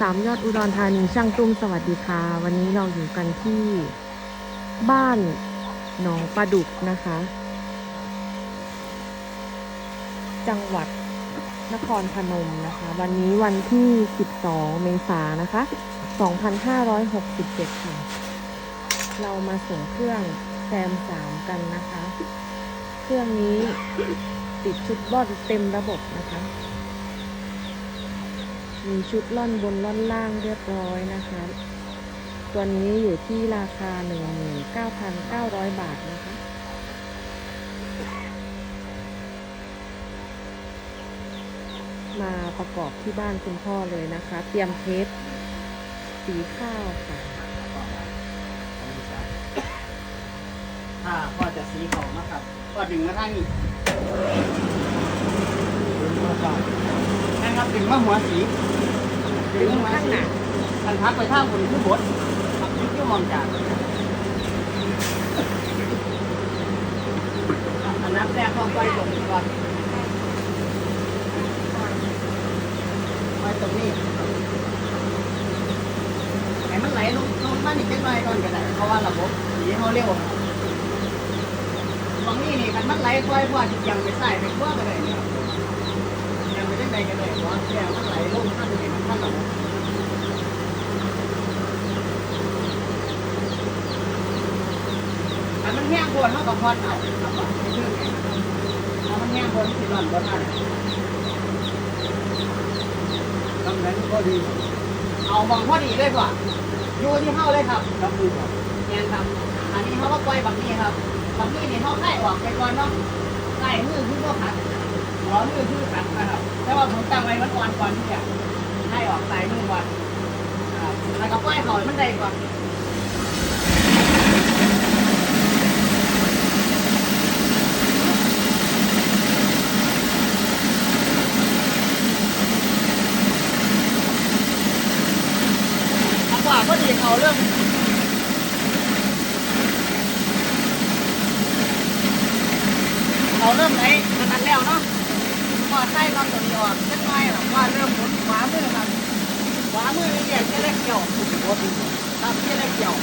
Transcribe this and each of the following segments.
สามยอดอุดรธานีช่างตุ้มสวัสดีค่ะ วันนี้เราอยู่กันที่บ้านหนองปลาดุกนะคะ จังหวัดนครพนมนะคะ วันนี้วันที่ 12 เมษายนนะคะ 2567 ค่ะ เรามาส่งเครื่องแซมสามกันนะคะ เครื่องนี้ติดชุดบอดเต็มระบบนะคะ มีชุดล่อนบนล่อนล่างเรียบร้อยนะคะ ตัวนี้อยู่ที่ราคา 19,900 บาทนะคะ มาประกอบที่บ้านคุณพ่อเลยนะคะ เตรียมเทปสีข้าวค่ะถ้าพ่อจะสีของนะครับ ก็ดึงมาทางนี้นะครับดึงมาหัวสี ดึงมาหัวข้างหน้าอันพักไปทางบนคือบดครับยึดที่มองจากอันนับแรกเข้าไปตรงก่อนไปตรงนี้ให้มันไหลลงลงมาอีกเล็น้อยก่อนก็ได้เพราะว่าระบบสีเขาเร็วบางนี่นี่คันมันไหลค่อยพอที่ยังไปใส่ไปขั้วกันเลยเนี่ยยังไม่ได้ใดกันเลยเพราะแค่มันไหลลงข้างนี้ มันอันมันแห้งบนเท่ากับพอดเอาครับว่าไม่ชื่อไงถ้ามันแห้งบนสิร้อนบนอะไรตำแหน่งก็ดีเอาบางพอดีเลยกว่าอยู่ที่เท่าเลยครับครับดูครับแงนครับอันนี้เขาก็ปล่อยบางนี้ครับบางทีนี่เขาไล่ออกไปก่อนเนาะไล่มือคือก็ขัดหัวมือคือขัดนะครับแต่ว่าผมตั้งไว้มันก่อนก่อนที่จะ ออกใส่มือก่อนครับแล้วก็ปล่อยเขาให้มันได้ก่อนจังหวะก็ดีเขาเรื่องเราเริ่มไหนกันนั้นแล้วเนาะพอใส่ตอนตัวนี้ออกสักน่อยหรอว่าเริ่มหมุนขวามือครับขวา มือนี่แยกแค่เล็กเกี่ยวครับแค่เล็กเกี่ยว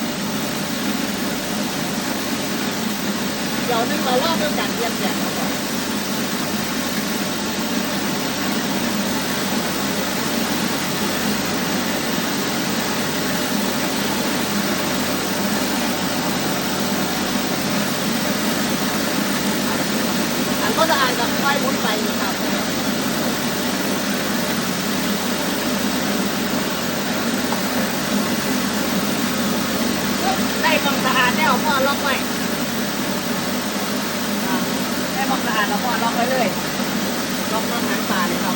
เกี่ยวนึงเราว่าเรื่องการเตรียนแปลงครับผมอันก็จะอ่านกับไฟหมุนไปนี่ครับ ได้ความสะอาดแล้วพ่อล็อกไว้อ่าได้ความสะอาด แล้วก็ล็อกไว้เลย ล็อกน้ำหนังปลาเลยครับ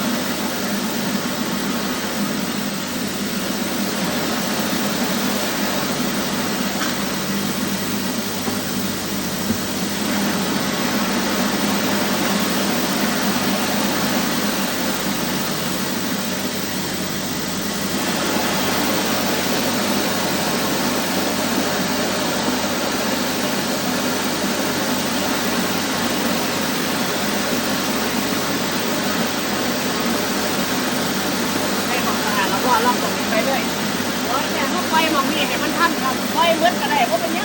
ให้ความสะอาดแล้วก็ล็อกตรงนี้ไปเลยร้อยเนี่ยถ้าไฟมองนี่ให้มัน ทันครับไฟเหมือนกันได้เพราะเป็นเนี้ย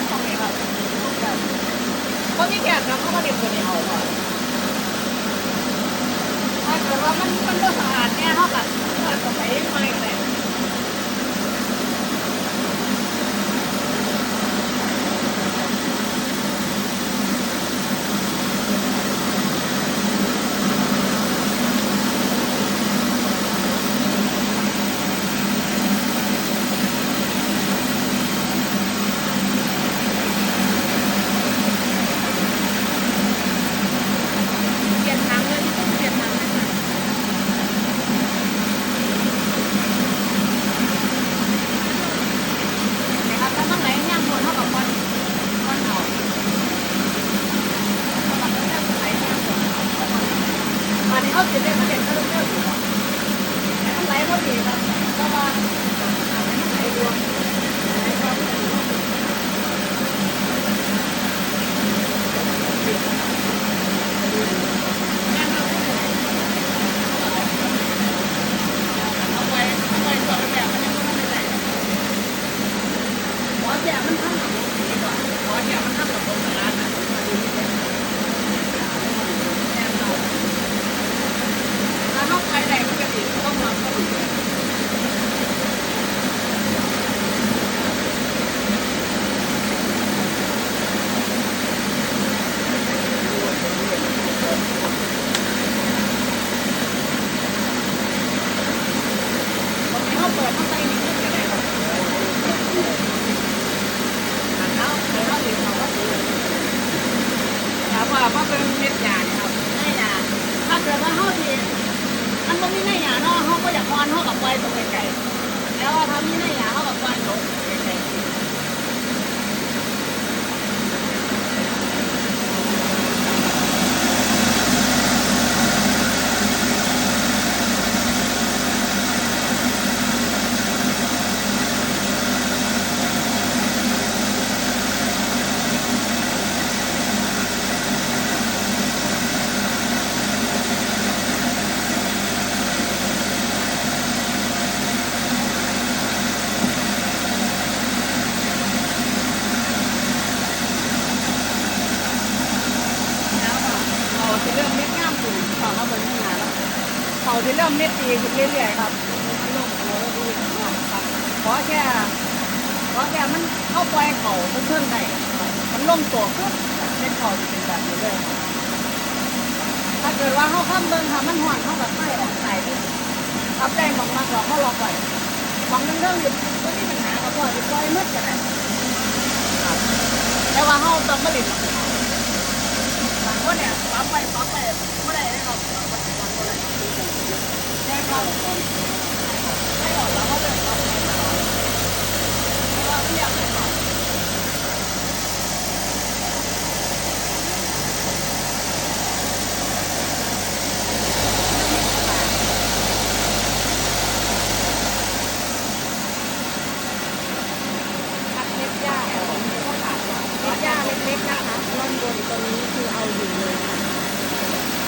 ตรง เขาติดได้เขาเด็ดก็ได้เลือกอยู่แต่มันไหลเขาดีครับเพราะม่าไหลมันไหลรวม อนเท่ากับไวายตกไก่แล้วทำนี่ได้ยาเท่ากับไวตรงีขึ้นเรื่อยๆครับมันลงตัวแล้วดูครับเพราะแค่เพราะแค่มันเข้าปล่อยเขาเพื่อนได้มันลงตัวปุ๊บเป็นเขาจะเป็นแบบนี้เลยถ้าเกิดว่าเขาข้ามเบิ้งค่ะมันห่อนเข้าแบบไม่ออกไข่ที่ทับแดงของมันหรอกเขารอไปล่อยของเรื่องอยู่ก็มีปัญหากับพ่อจะปล่อยมืดกันเลยแต่ว่าเขาต้องมาหลินบางคนเนี่ยปั๊บไปปั๊บไปไม่ได้เลยครับ เขาเลยปั๊บเพราดเม็กจ้าเล็กๆนะคะร่อนบนตรงนี้คือเอาอยู่เลยค่ะ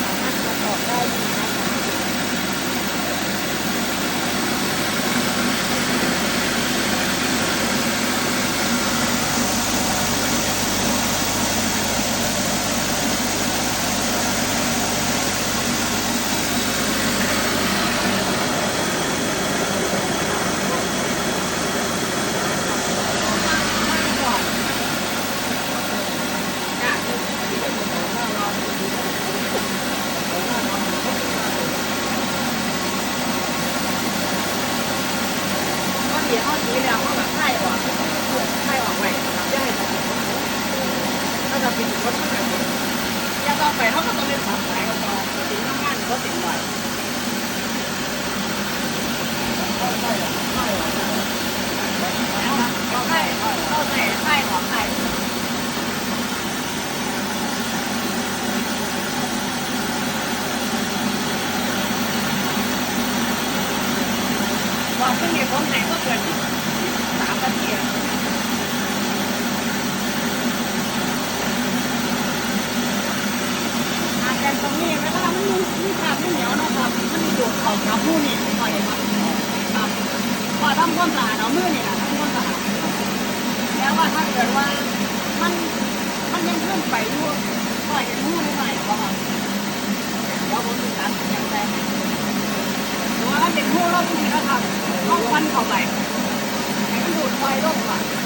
สามารถตัดออกได้ดีนะคะ ก็เดี๋ยวเขาสีแล้วเขาแบบไข่ออกไข่ออกไว้ครับย่าให้ถ้าจะปิดรถก็แบบนี้ย่าต่อไปเขาก็ต้องเป็นของขายกับเราสินทำงานก็สินไหวเข้าไข่ไข่ออกเข้าไข่เข้าไข่ไข่ออกไข่บอกขึ้นเนี่ยผมไหนก็เกิดสามนาทีอาแกนตรงนี้เวลามันมีภาพไม่เหนียวนะครับมันมีดูดออกกับผู้นี่หน่อยครับครับพอทำความสะอาดเอามือนี่แหละทำความสะอาดแล้ ว่าถ้าเกิดว่ามันมันยังขึ้นไปอยู่ก็ยังมือได้ไหวหรอกครับแล้วผมติดตามอย่างแรกหรือว่าถ้าเป็นผู้รอบที่นะครับต้องฟันเข้าไปให้มันดูดไฟลงก่อนครั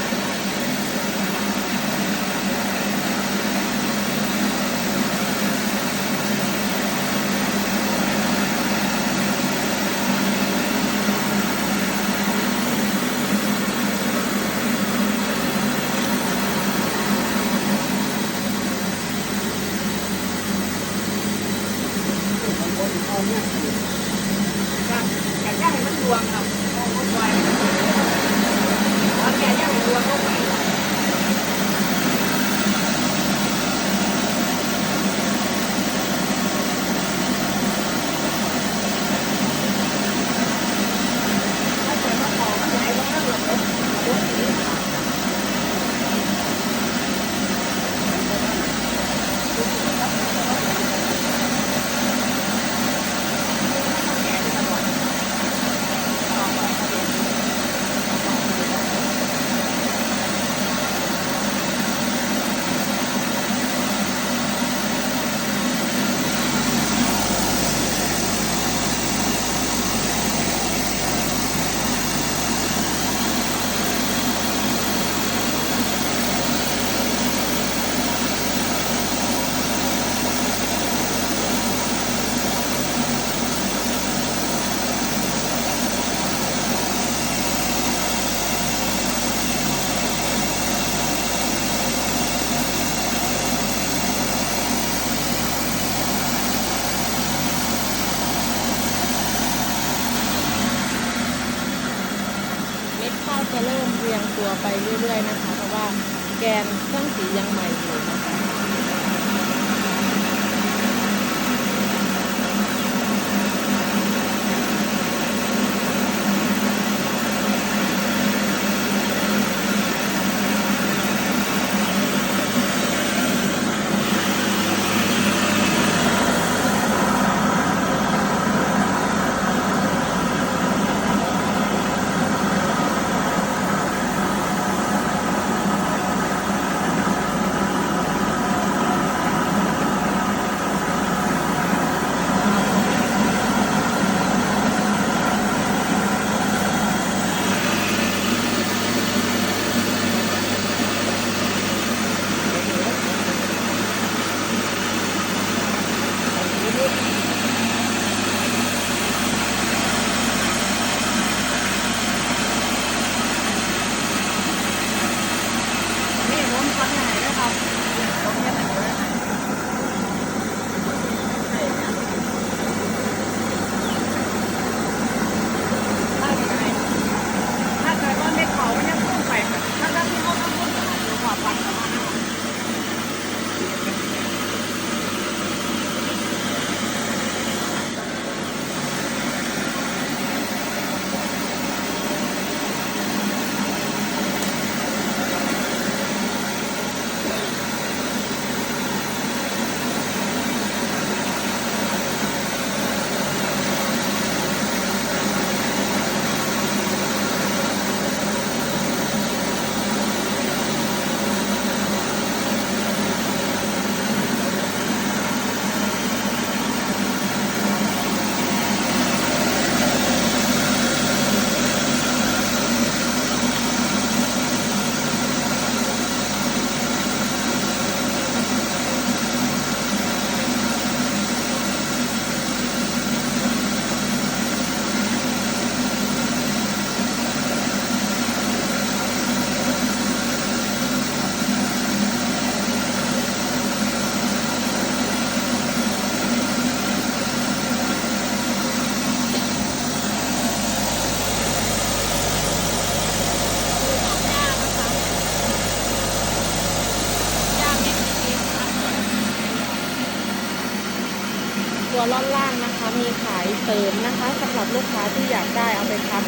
เสริมนะคะสำหรับลูกค้าที่อยากได้เอาไปคัด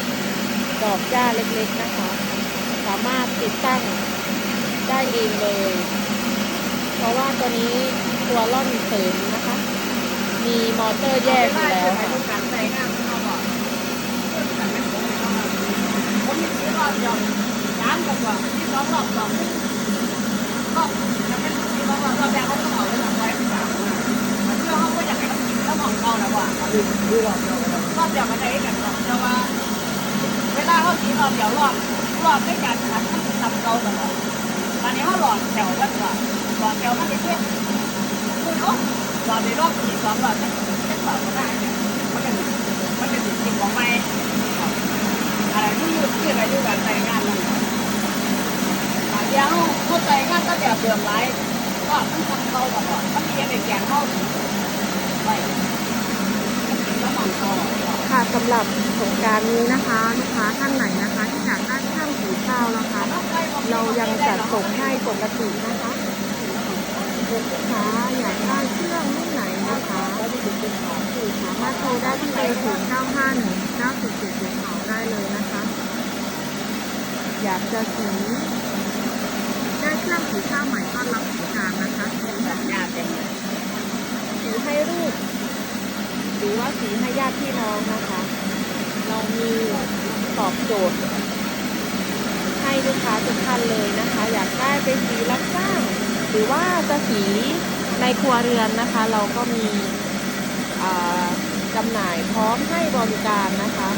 อกหญ้าเล็กๆนะคะ สามารถติดตั้งได้เองเลย เพราะว่าตัวนี้ตัวล่อนเสริมนะคะ มีมอเตอร์แยกอยู่แล้วค่ะดูการใส่งานของเขาก่อนเพื่อการไม่ผมเขามาผมมีที่รอบเดียวสามกับว่าที่สองรอบสองรอบจะเป็นที่สองรอบรอบแรกเขาต้องเอาไว้หลัง น้องเขาแล้วว่าดูรอบเดียวรอบเดียวมันได้กันรอกแต่ว่าเวลาเขาสีรอบเดียวรอบรอบไม่การขัดมันทำเราตลอดตอนนี้เขาหลอดแถวกันว่าหลอดแถวมันเป็นเพื่อนคุณโอ้หลอดในรอบสี่สองรอบเป็นเป็นสองก็ได้เนี่ยมันเป็นมันเป็นสิ่งของไม่อะไรที่ยืดที่อะไรที่การใช้งานมันอาเดียวเข้าใจงานก็แบบเดิมไรก็มันทำเขาตลอดมันมีอะไรแกงเขาไป ค่ะสำหรับสงกรารนี้นะคะลูกค้าท่านไหนนะคะที่อยากได้เครื่องสีข้าวนะคะ เรายังจัดส่งให้ปกตินะคะลูกค้าอยากได้เครื่องรุ่นไหนนะคะสามารถโทรได้ที่เบอร์ศูนย์เก้าห้าหนึ่งเก้าสิบเจ็ดเจ็ดสองได้เลยนะคะ อยากจะสีได้เครื่องสีข้าวใหม่ต้อนรับสงกรารนะคะญาติเป็นสีให้ลูก หรือว่าสีให้ญาติพี่น้องนะคะ เรามีตอบโจทย์ ให้ลูกค้าทุกท่านเลยนะคะ อยากได้เป็นสีรับจ้าง หรือว่าจะสีในครัวเรือนนะคะ เราก็มีจำหน่ายพร้อมให้บริการนะคะ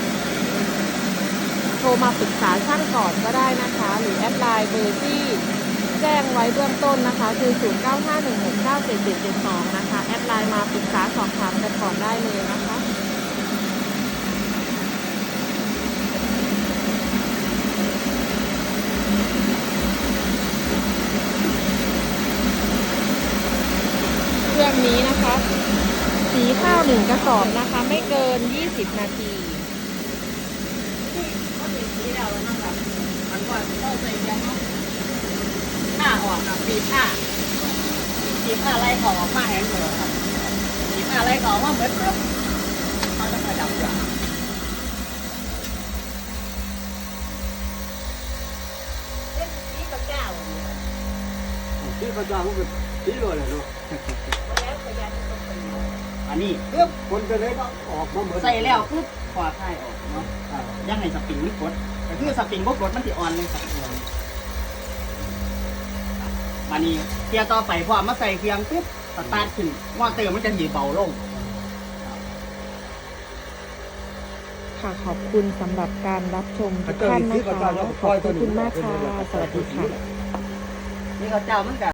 โทรมาปรึกษาช่างก่อนก็ได้นะคะ หรือแอดไลน์เบอร์ที่แจ้งไว้เบื้องต้นนะคะ คือ 0951697772 นะคะ ลน์มาปรึกษาสอบถามกันก่อนได้เลยนะคะเครื่องนี้นะคะ สีข้าวหนึ่งกระสอบนะคะ ไม่เกิน 20 นาทีเขาเป็นสีแล้วนะครับนก็เข้าใจยังเนาะหออกนะปีผ้าปีผ้าไล่ของออกมาแห้งเลยครับ ปีผ้าไล่ของมาเหมือนกรุ๊บเขาจะกระดับอย่างเล่นสีกับเจ้าเนี่ยที่ประจามันเป็นที่เลยเนาะแล้วก็ยันต้องไปเอาอันนี้เพิ่มคนจะเล็กออกมาเหมือนใส่แล้วปุ๊บขวาท้ายออกเนาะยังให้สปริงไม่กดแต่คือสปริงบ่กดมันสิอ่อนเลยครับวันนี้เกียร์ต่อไปพอมาใส่เครื่องปุ๊บ สตาร์ทขึ้นมอเตอร์มันจะหีเบาลง ค่ะขอบคุณสำหรับการรับชมทุกท่านนะคะขอบคุณมากค่ะ สวัสดีค่ะ นี่เขาเจ้ามันก็